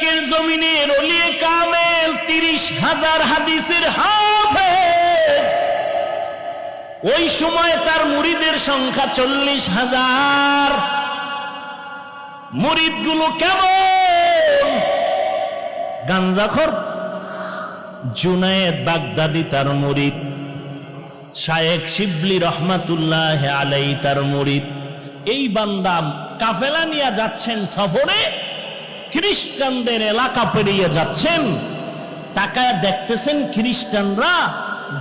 ইরাকের জমিনে রলিয়ে কামেল তিরিশ হাজার হাদিসের হাফেজ। ওই সময় তার মুরিদের সংখ্যা চল্লিশ হাজার। মুরিদগুলো কেমন? গাঞ্জাখর? জুনায়েদ বাগদাদি তার মুরিদ শায়েক শিবলি রহমাতুল্লাহ আলাই তার মুরিদ এই বান্দা কাফেলা নিয়ে যাচ্ছেন সফরে। খ্রিস্টানদের এলাকা পেরিয়ে যাচ্ছেন, তাকায় দেখতেছেন খ্রিস্টানরা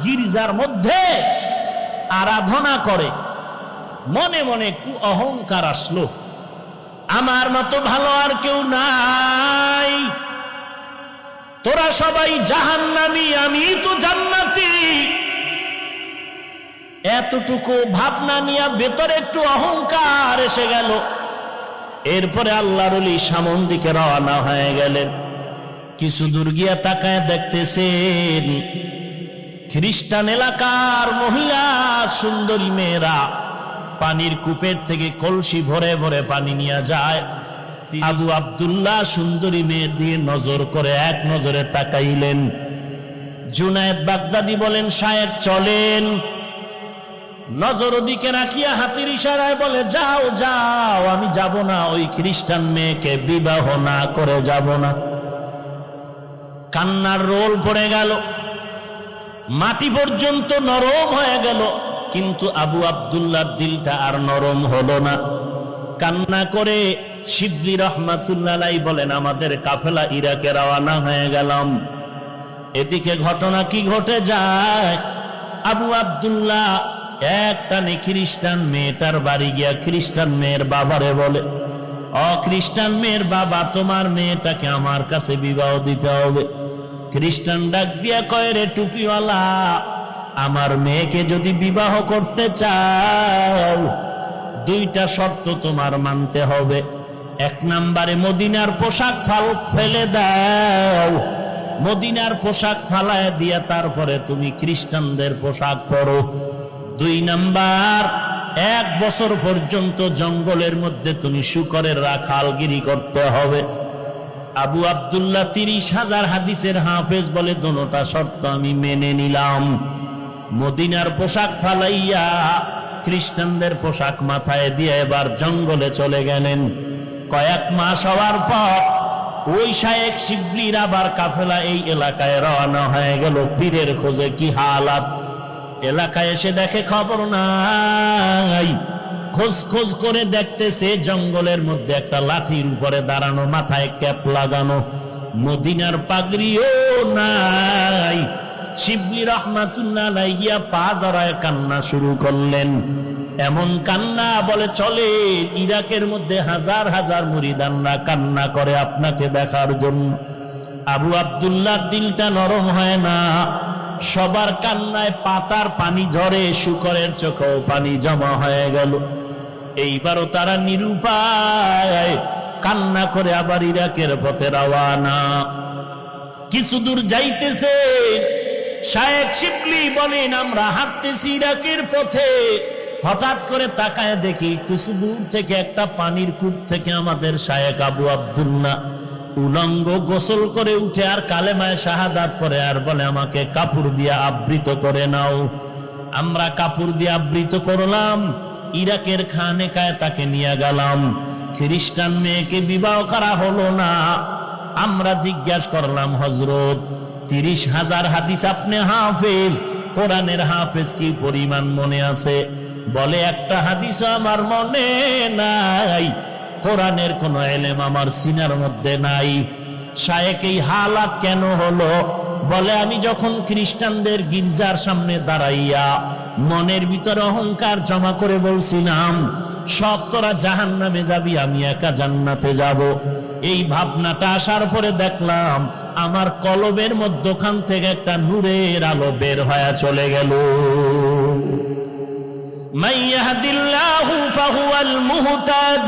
গির্জার মধ্যে আরাধনা করে। মনে মনে একটু অহংকার আসলো। আমার মতো ভালো আর কেউ নাই। তোরা সবাই জাহান্নামী, আমি তো জান্নাতি। এতটুকু ভাবনা নিয়ে ভেতরে একটু অহংকার এসে গেল। এরপরে আল্লাহর সামন দিকে রওনা হয়ে গেলেন। কিছু দূর গিয়া তাকায় দেখতেছেন, খ্রিস্টান এলাকার মহিলা, সুন্দরী মেয়েরা পানির কূপের থেকে কলসি ভরে ভরে পানি নিয়ে যায়। আবু আব্দুল্লাহ সুন্দরী মেয়ের দিয়ে নজর করে এক নজরে তাকাইলেন। জুনায়েদ বাগদাদি বলেন সাহেব চলেন। নজর ওদিকে রাখিয়া হাতির ইশারায় বলে, যাও যাও, আমি যাব না, ওই খ্রিস্টান মেয়েকে বিবাহ না করে যাব না। কান্নার রোল পড়ে গেল, মাটি পর্যন্ত নরম হয়ে গেল, কিন্তু আবু আব্দুল্লাহর দিলটা আর নরম হলো না। কান্না করে শিবলি রহমাতুল্লাহ বলেন, আমাদের কাফেলা ইরাকে রওয়ানা হয়ে গেলাম। এদিকে ঘটনা কি ঘটে যায়? আবু আব্দুল্লাহ একটানে খ্রিস্টান মেয়েটার বাড়ি গিয়া খ্রিস্টান মেয়ের বাবারে বলে, অ খ্রিস্টান মেয়ের বাবা, তোমার মেয়েটাকে আমার কাছে বিবাহ দিতে হবে। খ্রিস্টান ডাক দিয়া কয়, রে টুপিওয়ালা, আমার মেয়েকে যদি বিবাহ করতে চাও, দুইটা শর্ত তোমার মানতে হবে। এক নাম্বারে মদিনার পোশাক ফাল, ফেলে দাও। মদিনার পোশাক ফালায় দিয়া তারপরে তুমি খ্রিস্টানদের পোশাক পরো। দুই নাম্বার, এক বছর পর্যন্ত জঙ্গলের মধ্যে তুমি শুকরের রাখালগিরি করতে হবে। আবু আব্দুল্লাহ তিরিশ হাজার হাদিসের হাফেজ বলে, দোনোটা শর্ত আমি মেনে নিলাম। মদিনার পোশাক ফালাইয়া খ্রিস্টানদের পোশাক মাথায় দিয়ে এবার জঙ্গলে চলে গেলেন। কয়েক মাস হওয়ার পর ওই শায়েক শিবলির আবার কাফেলা এই এলাকায় রওনা হয়ে গেল। পীরের খোঁজে কি হালাত? এলাকায় এসে দেখে খবর নাই। খোঁজ খোঁজ করে দেখতেছে জঙ্গলের মধ্যে একটা লাঠির উপরে দাঁড়ানো, মাথায় ক্যাপ লাগানো। মদিনার পাগড়িও নাই। শিবলি রহমাতুল্লাহ গিয়া পা জড়ায় কান্না শুরু করলেন। এমন কান্না বলে চলে, ইরাকের মধ্যে হাজার হাজার মুরিদানরা কান্না করে আপনাকে দেখার জন্য। আবু আব্দুল্লাহ দিলটা নরম হয় না। সবার কান্নায় পাতার পানি ঝরে, শুকরের চোখেও পানি জমা হয়ে গেল। এইবারও তারা নিরুপায়, কান্না করে আবার ইরাকের পথে রওয়ানা। কিছু দূর যাইতেছে, শায়েক শিবলি বলেন, আমরা হাঁটতেছি ইরাকের পথে। হঠাৎ করে তাকায় দেখি কিছু দূর থেকে একটা পানির কূপ থেকে আমাদের শায়েক আবু আব্দুল্লাহ উলঙ্গ গোসল করে উঠে আর কালেমায় শাহাদাত করে আর বলে, আমাকে কাপড় দিয়ে আবৃত করে নাও। আমরা কাপড় দিয়ে আবৃত করলাম, ইরাকের খানে খানেকায় তাকে নিয়ে গেলাম। খ্রিস্টান মেয়েকে বিবাহ করা হলো না। আমরা জিজ্ঞাসা করলাম হজরত তিরিশ হাজার হাদিস আপনি হাফেজ? কোরআনের হাফেজ কি পরিমাণ মনে আছে? বলে, একটা হাদিস আমার মনে নাই। কোরআনের কোন এলেম আমার সিনার মধ্যে নাই। শায়েক এই হালাত কেন হলো? বলে, আমি যখন খ্রিস্টানদের গির্জার সামনে দাঁড়াইয়া মনের ভিতরে অহংকার জমা করে বলছিলাম, সব তোরা জাহান নামে যাবি, আমি একা জান্নাতে যাব। এই ভাবনাটা আসার পরে দেখলাম, আমার কলবের মধ্যখান থেকে একটা নূরের আলো বের হয়ে চলে গেল। মাইয়াহাদিল্লাহু ফাহুয়াল মুহতাদ।